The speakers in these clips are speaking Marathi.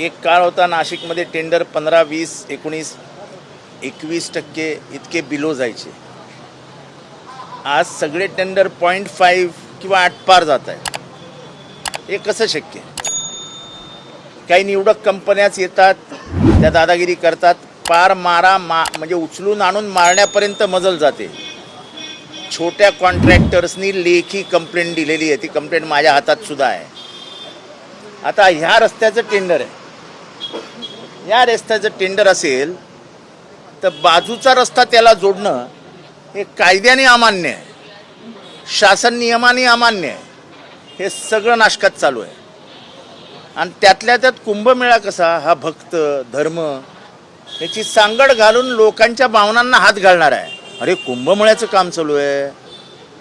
एक काळ होता नाशिकमध्ये टेंडर पंधरा वीस एकोणीस एकवीस टक्के इतके बिलो जायचे. आज सगळे टेंडर पॉईंट फाईव्ह किंवा आठ पार जात आहेत. हे कसं शक्य आहे? काही निवडक कंपन्याच येतात त्या दादागिरी करतात पार मारा मा म्हणजे उचलून आणून मारण्यापर्यंत मजल जाते. छोट्या कॉन्ट्रॅक्टर्सनी लेखी कंप्लेंट दिलेली आहे. ती कंप्लेंट माझ्या हातात सुद्धा आहे. आता ह्या रस्त्याचं टेंडर आहे. या रस्त्याचं टेंडर असेल तर बाजूचा रस्ता त्याला जोडणं हे कायद्याने अमान्य आहे. शासन नियमाने अमान्य आहे. हे सगळं नाशकात चालू आहे. आणि त्यातल्या त्यात कुंभमेळा कसा हा भक्त धर्म याची सांगड घालून लोकांच्या भावनांना हात घालणार आहे. अरे कुंभमेळ्याचं काम चालू आहे.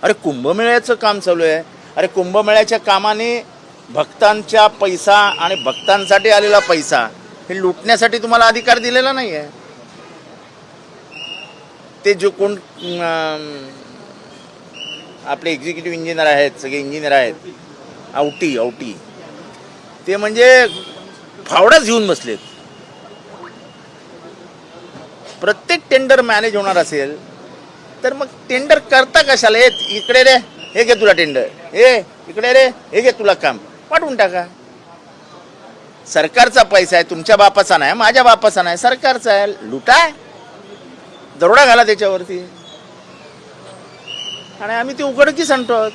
अरे कुंभमेळ्याचं काम चालू आहे. अरे कुंभमेळ्याच्या कामाने भक्तांच्या पैसा आणि भक्तांसाठी आलेला पैसा हे लुटण्यासाठी तुम्हाला अधिकार दिलेला नाही आहे ते जो कोण आपले एक्झिक्युटिव्ह इंजिनियर आहेत सगळे इंजिनियर आहेत आवटी आवटी ते म्हणजे फावडाच घेऊन बसलेत. प्रत्येक टेंडर मॅनेज होणार असेल तर मग टेंडर करता कशाला येत? इकडे रे हे घे तुला टेंडर हे इकडे रे हे घे तुला काम. पाठवून टाका. सरकारचा पैसा आहे तुमच्या बापाचा नाही माझ्या बापाचा नाही सरकारचा आहे. लुटाय दरोडा घाला त्याच्यावरती. आणि आम्ही ते आहोत.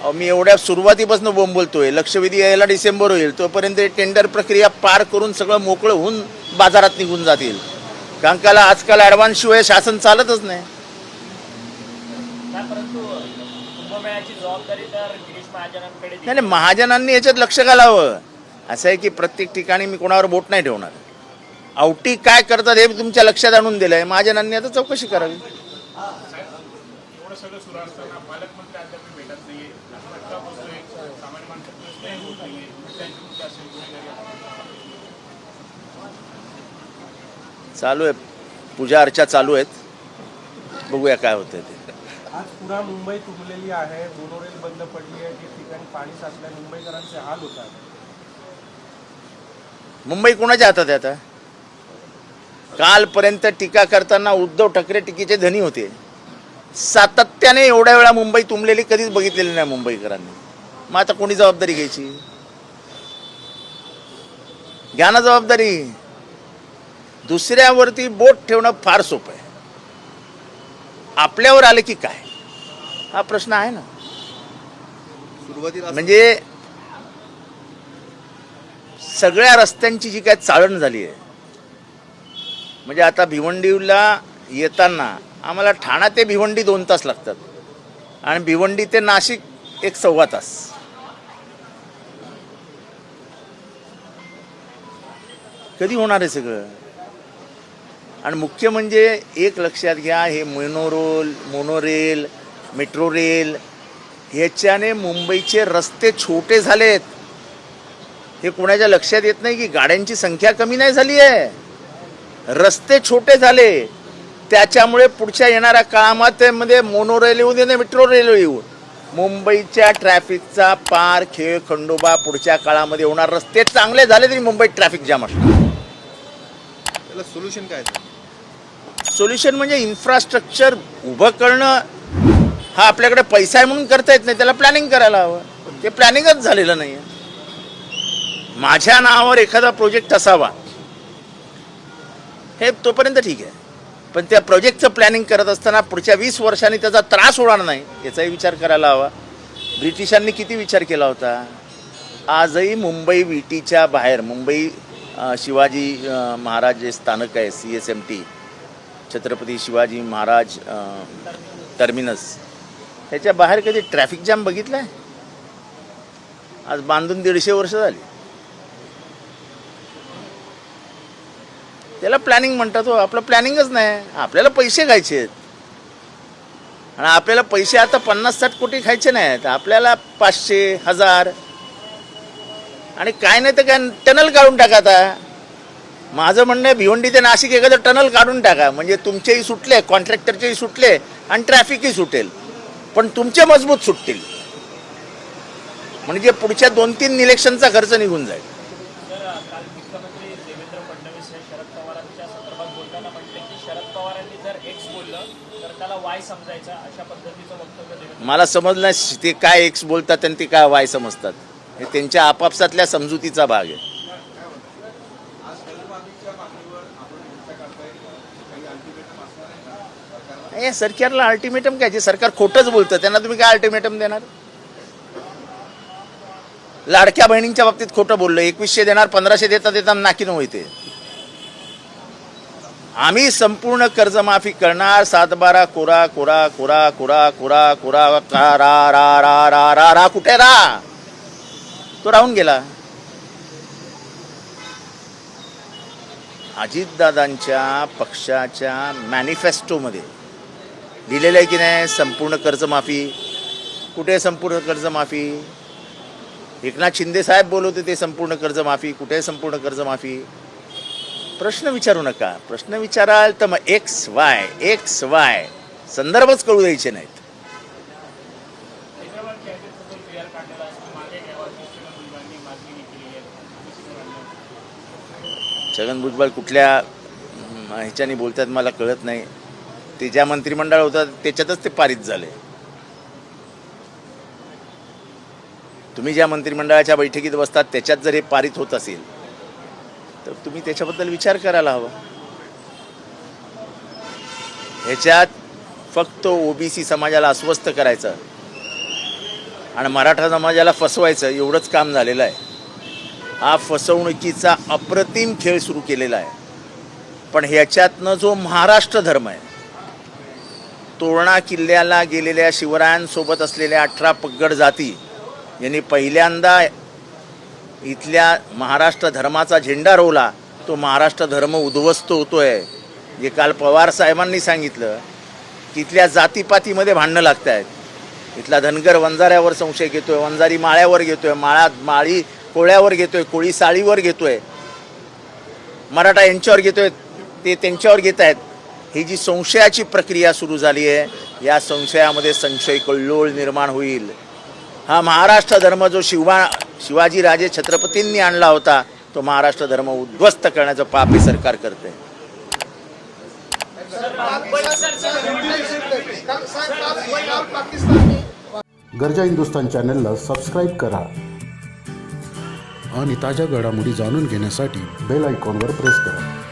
अहो, मी एवढ्या सुरुवातीपासून बोंब बोलतोय. लक्षवेधी यायला डिसेंबर होईल. तोपर्यंत टेंडर प्रक्रिया पार करून सगळं मोकळं होऊन बाजारात निघून जातील. कारण आजकाल ॲडव्हान्स शिवाय शासन चालतच नाही, परंतु कुंभमेळ्याची जबाबदारी तर गिरीश महाजनांकडे दिली. नाही नाही, महाजनांनी याच्यात लक्ष घालावं. असं आहे की प्रत्येक ठिकाणी मी कोणावर बोट नाही ठेवणार. आवटी काय करतात हे तुमच्या लक्षात आणून दिलंय. महाजनांनी आता चौकशी करावी. एवढं सगळं सुरू असताना पालकमंत्री अद्याप भेटत नाहीये बसतोय सामान्य होत नाहीये त्यांची असेल गुन्हेगारी असेल. चालू आहे. पूजा अर्चा चालू आहेत. बघूया काय होतंय ते. आज पुन्हा मुंबई तुंबलेली आहे मोनोरेल बंद पडली आहे ठिकठिकाणी पाणी साचलंय मुंबईकरांचे हाल होतात. मुंबई कोणाच्या हातात आहे आता? कालपर्यंत टीका करताना उद्धव ठाकरे टीकेचे धनी होते. सातत्याने एवढ्या वेळा मुंबई तुंबलेली कधीच बघितलेली नाही मुंबईकरांनी. मग आता कोणी जबाबदारी घ्यायची? घ्या ना जबाबदारी. दुसऱ्यावरती बोट ठेवणं फार सोपं आहे. आपल्यावर आलं की काय? हा प्रश्न आहे ना. सुरुवातीला म्हणजे सगळ्या रस्त्यांची जी काय चाळण झाली आहे म्हणजे आता भिवंडीला येताना आम्हाला ठाणा ते भिवंडी दोन तास लागतात आणि भिवंडी ते नाशिक एक सव्वा तास. कधी होणार आहे सगळं? आणि मुख्य म्हणजे एक लक्षात घ्या हे मोनोरोल मोनोरेल मेट्रो रेल ह्याच्याने मुंबईचे रस्ते छोटे झालेत. हे कोणाच्या लक्षात येत नाही की गाड्यांची संख्या कमी नाही झाली आहे? रस्ते छोटे झाले. त्याच्यामुळे पुढच्या येणाऱ्या काळामध्ये मोनोरेल येऊ दे ना मेट्रो रेल येऊ मुंबईच्या ट्रॅफिकचा पार खेळ खंडोबा पुढच्या काळामध्ये होणार. रस्ते चांगले झाले तरी मुंबईत ट्रॅफिक जाम असणार. त्याला सोल्युशन काय? सोल्युशन म्हणजे इन्फ्रास्ट्रक्चर उभं करणं हा आपल्याकडे पैसा आहे म्हणून करता येत नाही त्याला प्लॅनिंग करायला हवं. ते प्लॅनिंगच झालेलं नाही आहे माझ्या नावावर एखादा प्रोजेक्ट असावा हे तोपर्यंत ठीक आहे. पण त्या प्रोजेक्टचं प्लॅनिंग करत असताना पुढच्या वीस वर्षांनी त्याचा त्रास होणार नाही याचाही विचार करायला हवा. ब्रिटिशांनी किती विचार केला होता? आजही मुंबई विटीच्या बाहेर मुंबई शिवाजी महाराज जे स्थानक आहे C S M T Chhatrapati Shivaji Maharaj terminus त्याच्या बाहेर कधी ट्रॅफिक जाम बघितला आहे आज बांधून दीडशे वर्ष झाली. त्याला प्लॅनिंग म्हणतात हो. आपलं प्लॅनिंगच नाही. आपल्याला पैसे खायचे आहेत. आणि आपल्याला पैसे आता पन्नास साठ कोटी खायचे नाहीत. आपल्याला पाचशे हजार. आणि काय नाही तर काय टनल काढून टाका आता. माझं म्हणणं आहे भिवंडी ते नाशिक एखादं टनल काढून टाका. म्हणजे तुमचेही सुटले कॉन्ट्रॅक्टरचेही सुटले आणि ट्रॅफिकही सुटेल. पण तुमचे मजबूत सुटतील. म्हणजे पुढच्या दोन तीन इलेक्शनचा खर्च निघून जाईल. मला समजलं ते काय एक्स बोलतात आणि ते काय वाय समजतात. हे त्यांच्या आपापसातल्या समजुतीचा भाग आहे. या सरकारला अल्टिमेटम काय? जे सरकार खोटंच बोलतं त्यांना तुम्ही काय अल्टिमेटम देणार? लाडक्या बहिणींच्या बाबतीत खोटं बोललो एकवीसशे देणार पंधराशे देता देता नाकीन होते आम्ही संपूर्ण कर्जमाफी करणार सातबारा कोरा कोरा कोरा कोरा कोरा कोरा का रा रा रा रा रा रा कुठे रा? तो राहून गेला. अजितदादांच्या पक्षाच्या मॅनिफेस्टोमध्ये दिलेलं आहे की नाही? संपूर्ण कर्जमाफी. कुठे संपूर्ण कर्जमाफी? एकनाथ शिंदे साहेब बोलवते ते संपूर्ण कर्जमाफी. कुठे संपूर्ण कर्जमाफी? प्रश्न विचारू नका. प्रश्न विचाराल तर मग एक्स वाय एक्स वाय संदर्भच कळू द्यायचे नाहीत. छगन भुजबळ कुठल्या ह्याच्याने बोलतात मला कळत नाही. ते ज्या मंत्रिमंडळ होतं त्याच्यातच ते पारित झाले. तुम्ही ज्या मंत्रिमंडळाच्या बैठकीत बसतात त्याच्यात जर हे पारित होत असेल तर तुम्ही त्याच्याबद्दल विचार करायला हवा. ह्याच्यात फक्त ओबीसी समाजाला अस्वस्थ करायचं आणि मराठा समाजाला फसवायचं एवढंच काम झालेलं आहे. हा फसवणुकीचा अप्रतिम खेळ सुरू केलेला आहे. पण ह्याच्यातनं जो महाराष्ट्र धर्म आहे तोरणा किल्ल्याला गेलेल्या शिवरायांसोबत असलेल्या अठरा पगड जाती यांनी पहिल्यांदा इथल्या महाराष्ट्र धर्माचा झेंडा रोवला. तो महाराष्ट्र धर्म उद्ध्वस्त होतो आहे जे काल पवार साहेबांनी सांगितलं की इथल्या जातीपातीमध्ये भांडणं लागत आहेत इथला धनगर वंजाऱ्यावर संशय घेतो आहे वंजारी माळ्यावर घेतो आहे माळा माळी कोळ्यावर घेतो आहे कोळी साळीवर घेतो आहे मराठा यांच्यावर घेतो आहे ते त्यांच्यावर घेत आहेत ही जी संशयाची प्रक्रिया सुरू झाली आहे या संशयामध्ये संशय कल्लोळ निर्माण होईल. हा महाराष्ट्र धर्म जो शिवा शिवाजी राजे छत्रपतींनी आणला होता तो महाराष्ट्र धर्म उद्ध्वस्त करण्याचं पाप हे सरकार करते गरजा हिंदुस्तान चॅनलला सबस्क्राईब करा आणि ताज्या घडामोडी जाणून घेण्यासाठी बेल आयकॉनवर प्रेस करा.